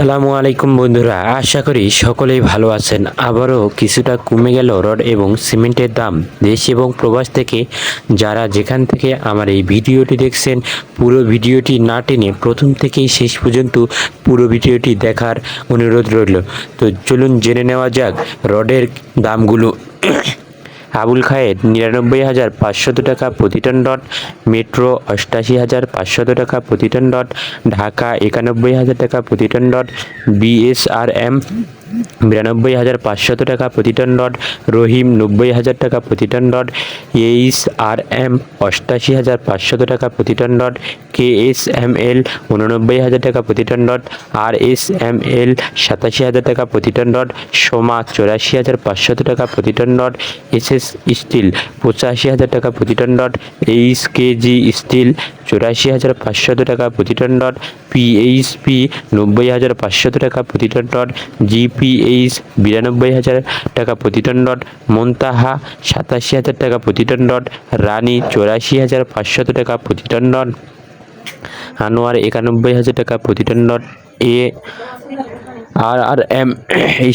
আসসালামু আলাইকুম বন্ধুরা, আশা করি সকলেই ভালো আছেন। আবারও কিছুটা কমে গেল রড এবং সিমেন্টের দাম। দেশ এবং প্রবাস থেকে যারা যেখান থেকে আমার এই ভিডিওটি দেখছেন, পুরো ভিডিওটি না টেনে প্রথম থেকেই শেষ পর্যন্ত পুরো ভিডিওটি দেখার অনুরোধ রইল। তো চলুন জেনে নেওয়া যাক রডের দামগুলো। আবুল খায়ের নিরানব্বই হাজার পাঁচশত টাকা প্রতি টন ডট মেট্রো অষ্টাশি হাজার পাঁচশত টাকা প্রতি টন ডট ঢাকা একানব্বই হাজার টাকা প্রতি টন ডট বিএসআরএম বিরানব্বই হাজার পাঁচশত টাকা প্রতি টন ডট রহিম নব্বই হাজার টাকা প্রতি ton dot H R M অষ্টাশি হাজার পাঁচশত টাকা প্রতি ton dot K S M L উননব্বই হাজার টাকা প্রতি ton dot R S M L সাতাশি হাজার টাকা প্রতি টন ডট সোমা চৌরাশি হাজার পাঁচশত টাকা প্রতি ton dot S S steel পঁচাশি হাজার টাকা প্রতি ton dot H K G steel চৌরাশি হাজার পাঁচশত টাকা প্রতি টন ডট পিএইচপি নব্বই হাজার পাঁচশত টাকা প্রতি টন ডট জিপিএইচ বিরানব্বই হাজার টাকা প্রতি টন ডট মন্তাহা, সাতাশি হাজার টাকা প্রতি টন ডট রানী, চৌরাশি হাজার পাঁচশত টাকা প্রতি টন ডট আনোয়ার, একানব্বই হাজার টাকা প্রতি ton dot A R R M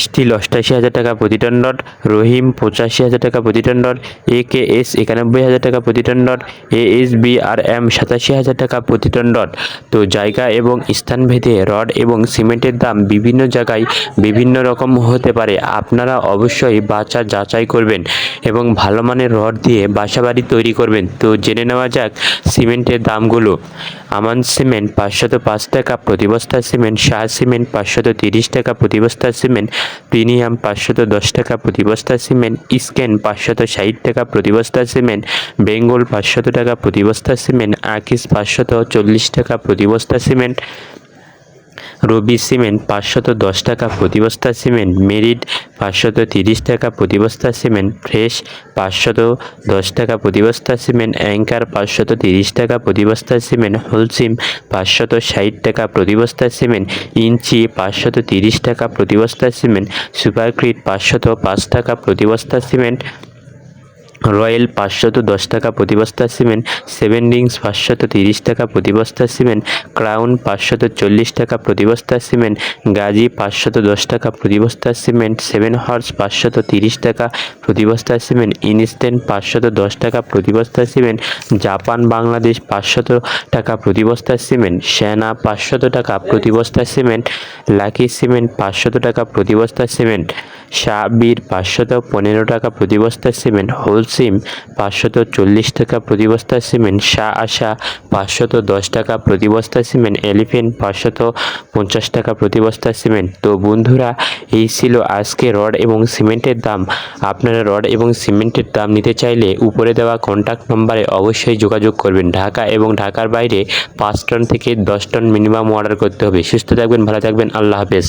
steel অষ্টাশি হাজার টাকা প্রতি টন ডট, রহিম পঁচাশি হাজার টাকা প্রতি ton dot A K S একানব্বই হাজার টাকা প্রতি ton dot A S B R M সাতাশি হাজার টাকা প্রতি টন ডট। তো জায়গা এবং স্থানভেদে রড এবং সিমেন্টের দাম বিভিন্ন জায়গায় বিভিন্ন রকম হতে পারে। আপনারা অবশ্যই বাচা যাচাই করবেন এবং ভালো মানের রড দিয়ে বাসাবাড়ি তৈরি করবেন। তো জেনে নেওয়া যাক সিমেন্টের দামগুলো। আমান সিমেন্ট পাঁচশত পাঁচ টাকা প্রতি বস্তা সিমেন্ট, শাহ সিমেন্ট পাঁচশত তিরিশ টাকা প্রতি বস্তা সিমেন্ট, প্রিমিয়াম পাঁচশত দশ টাকা প্রতি বস্তা সিমেন্ট, স্ক্যান পাঁচশত ষাট টাকা প্রতি বস্তা সিমেন্ট, বেঙ্গল পাঁচশত টাকা প্রতি বস্তা সিমেন্ট, আকিস পাঁচশত চল্লিশ টাকা প্রতি বস্তা সিমেন্ট। রবি সিমেন্ট, পাঁচশত দশ টাকা প্রতি বস্তা সিমেন্ট, মেরিট, পাঁচশত তিরিশ টাকা প্রতি বস্তা সিমেন্ট, ফ্রেশ, পাঁচশত দশ টাকা প্রতি বস্তা সিমেন্ট, অ্যাঙ্কার, পাঁচশত তিরিশ টাকা প্রতি বস্তা সিমেন্ট হোলসিম পাঁচশত ষাট টাকা প্রতি বস্তা সিমেন্ট, ইঞ্চি, পাঁচশত তিরিশ টাকা প্রতি বস্তা সিমেন্ট সুপারক্রিট পাঁচশত পাঁচ টাকা প্রতি বস্তা সিমেন্ট রয়্যাল পাঁচশত দশ টাকা প্রতি বস্তা সিমেন্ট, সেভেন রিংস পাঁচশত তিরিশ টাকা প্রতি বস্তা সিমেন্ট, ক্রাউন পাঁচশত চল্লিশ টাকা প্রতি বস্তা সিমেন্ট, গাজী পাঁচশত দশ টাকা প্রতি বস্তা সিমেন্ট, সেভেন হর্স পাঁচশত তিরিশ টাকা প্রতি বস্তা সিমেন্ট, ইনস্ট্যান্ট পাঁচশত দশ টাকা প্রতি বস্তা সিমেন্ট, জাপান বাংলাদেশ পাঁচশত টাকা প্রতি বস্তা সিমেন্ট সেনা পাঁচশত টাকা প্রতি বস্তা সিমেন্ট, লাকি সিমেন্ট পাঁচশত টাকা প্রতি বস্তা সিমেন্ট। শাহবীর পাঁচশত পনেরো টাকা প্রতি বস্তা সিমেন্ট, হোলসিম পাঁচশত চল্লিশ টাকা প্রতি বস্তা সিমেন্ট শাহ আশা পাঁচশত দশ টাকা প্রতি বস্তা সিমেন্ট, এলিফেন্ট পাঁচশত পঞ্চাশ টাকা প্রতি বস্তা সিমেন্ট। তো বন্ধুরা, এই ছিল আজকে রড এবং সিমেন্টের দাম। আপনারা রড এবং সিমেন্টের দাম নিতে চাইলে উপরে দেওয়া কন্ট্যাক্ট নম্বরে অবশ্যই যোগাযোগ করবেন। ঢাকা এবং ঢাকার বাইরে পাঁচ টন থেকে দশ টন মিনিমাম অর্ডার করতে হবে। সুস্থ থাকবেন, ভালো থাকবেন, আল্লাহ হাফেজ।